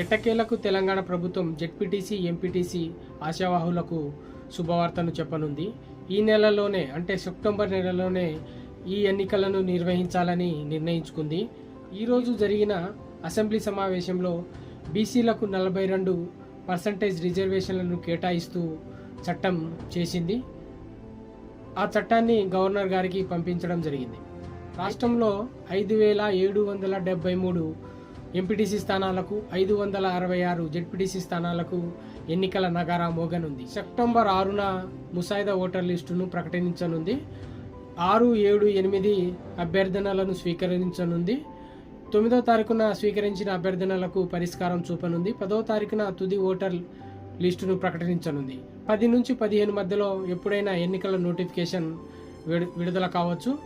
ఎట్టకేలకు తెలంగాణ ప్రభుత్వం ZPTC MPTC ఆశావాహులకు శుభవార్తను చెప్పనుంది. ఈ నెలలోనే అంటే సెప్టెంబర్ నెలలోనే ఈ ఎన్నికలను నిర్వహించాలని నిర్ణయించుకుంది. ఈరోజు జరిగిన అసెంబ్లీ సమావేశంలో బీసీలకు నలభై రెండు పర్సంటేజ్ రిజర్వేషన్లను కేటాయిస్తూ చట్టం చేసింది. ఆ చట్టాన్ని గవర్నర్ గారికి పంపించడం జరిగింది. రాష్ట్రంలో ఐదు వేల ఏడు వందల డెబ్బై మూడు ఎంపీటీసీ స్థానాలకు ఐదు వందల అరవై ఆరు జెడ్పీటీసీ స్థానాలకు ఎన్నికల నగారా మోగనుంది. సెప్టెంబర్ ఆరున ముసాయిదా ఓటర్ లిస్టును ప్రకటించనుంది. ఆరు ఏడు ఎనిమిది అభ్యర్థనలను స్వీకరించనుంది. తొమ్మిదో తారీఖున స్వీకరించిన అభ్యర్థనలకు పరిష్కారం చూపనుంది. పదో తారీఖున తుది ఓటర్ లిస్టును ప్రకటించనుంది. పది నుంచి పదిహేను మధ్యలో ఎప్పుడైనా ఎన్నికల నోటిఫికేషన్ విడు- విడుదల కావచ్చు.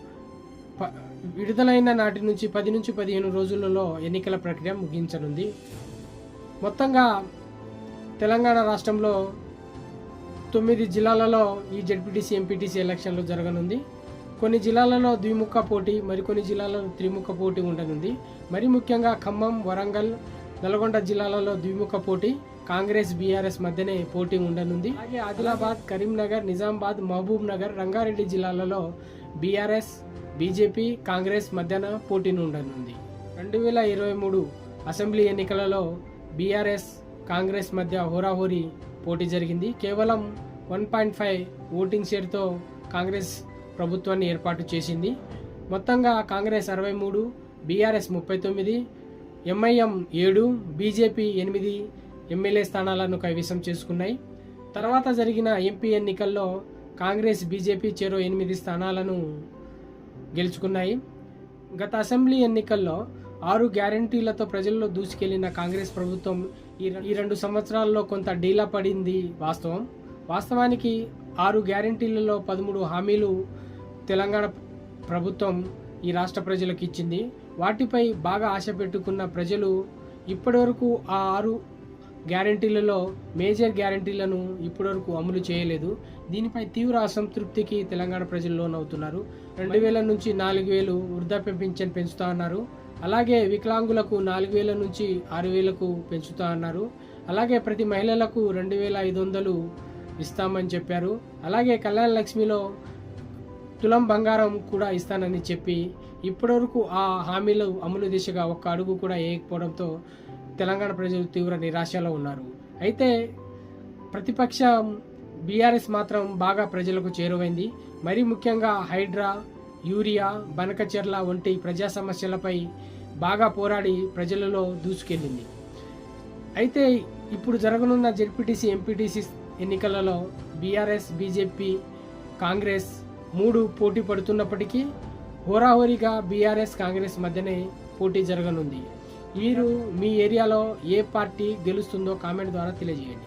ప- విడుదలైన నాటి నుంచి పది నుంచి పదిహేను రోజులలో ఎన్నికల ప్రక్రియ ముగించనుంది. మొత్తంగా తెలంగాణ రాష్ట్రంలో తొమ్మిది జిల్లాలలో ఈ జెడ్పీటీసీ ఎంపీటీసీ ఎలక్షన్లు జరగనుంది. కొన్ని జిల్లాలలో ద్విముఖ పోటీ మరికొన్ని జిల్లాలలో త్రిముఖ పోటీ ఉండనుంది. మరి ముఖ్యంగా ఖమ్మం వరంగల్ నల్గొండ జిల్లాలలో ద్విముఖ పోటీ కాంగ్రెస్ బీఆర్ఎస్ మధ్యనే పోటీ ఉండనుంది. అలాగే ఆదిలాబాద్ కరీంనగర్ నిజామాబాద్ మహబూబ్ నగర్ రంగారెడ్డి జిల్లాలలో బీఆర్ఎస్ బీజేపీ కాంగ్రెస్ మధ్యన పోటీని ఉండనుంది. రెండు వేల ఇరవై మూడు అసెంబ్లీ ఎన్నికలలో బీఆర్ఎస్ కాంగ్రెస్ మధ్య హోరాహోరీ పోటీ జరిగింది. కేవలం వన్ పాయింట్ ఫైవ్ ఓటింగ్ షేర్తో కాంగ్రెస్ ప్రభుత్వాన్ని ఏర్పాటు చేసింది. మొత్తంగా కాంగ్రెస్ అరవై మూడు బీఆర్ఎస్ ముప్పై తొమ్మిది ఎంఐఎం ఏడు బీజేపీ ఎనిమిది ఎమ్మెల్యే స్థానాలను కైవసం చేసుకున్నాయి. తర్వాత జరిగిన ఎంపీ ఎన్నికల్లో కాంగ్రెస్ బీజేపీ చేరో ఎనిమిది స్థానాలను గెలుచుకున్నాయి. గత అసెంబ్లీ ఎన్నికల్లో ఆరు గ్యారంటీలతో ప్రజల్లో దూసుకెళ్ళిన కాంగ్రెస్ ప్రభుత్వం ఈ ఈ రెండు సంవత్సరాల్లో కొంత డీలా పడింది వాస్తవం. వాస్తవానికి ఆరు గ్యారంటీలలో పదమూడు హామీలు తెలంగాణ ప్రభుత్వం ఈ రాష్ట్ర ప్రజలకు ఇచ్చింది. వాటిపై బాగా ఆశ పెట్టుకున్న ప్రజలు ఇప్పటివరకు ఆ ఆరు గ్యారంటీలలో మేజర్ గ్యారంటీలను ఇప్పటివరకు అమలు చేయలేదు. దీనిపై తీవ్ర అసంతృప్తికి తెలంగాణ ప్రజలు లోనవుతున్నారు. రెండు వేల నుంచి నాలుగు వేలు వృద్ధాప్య పింఛన్ పెంచుతా అన్నారు అలాగే వికలాంగులకు నాలుగు వేల నుంచి ఆరు వేలకు పెంచుతా అన్నారు అలాగే ప్రతి మహిళలకు రెండు వేల ఐదు వందలు ఇస్తామని చెప్పారు. అలాగే కళ్యాణ లక్ష్మిలో తులం బంగారం కూడా ఇస్తానని చెప్పి ఇప్పటివరకు ఆ హామీలు అమలు దిశగా ఒక్క అడుగు కూడా వేయకపోవడంతో తెలంగాణ ప్రజలు తీవ్ర నిరాశలో ఉన్నారు. అయితే ప్రతిపక్షం బీఆర్ఎస్ మాత్రం బాగా ప్రజలకు చేరువైంది. మరీ ముఖ్యంగా హైడ్రా యూరియా బనకచెర్ల వంటి ప్రజా సమస్యలపై బాగా పోరాడి ప్రజలలో దూసుకెళ్ళింది. అయితే ఇప్పుడు జరగనున్న జెడ్పీటీసీ ఎంపీటీసీ ఎన్నికలలో బీఆర్ఎస్ బీజేపీ కాంగ్రెస్ మూడు పోటీ పడుతున్నప్పటికీ హోరాహోరీగా బీఆర్ఎస్ కాంగ్రెస్ మధ్యనే పోటీ జరగనుంది. మీరు మీ ఏరియాలో ఏ పార్టీ గెలుస్తుందో కామెంట్ ద్వారా తెలియజేయండి.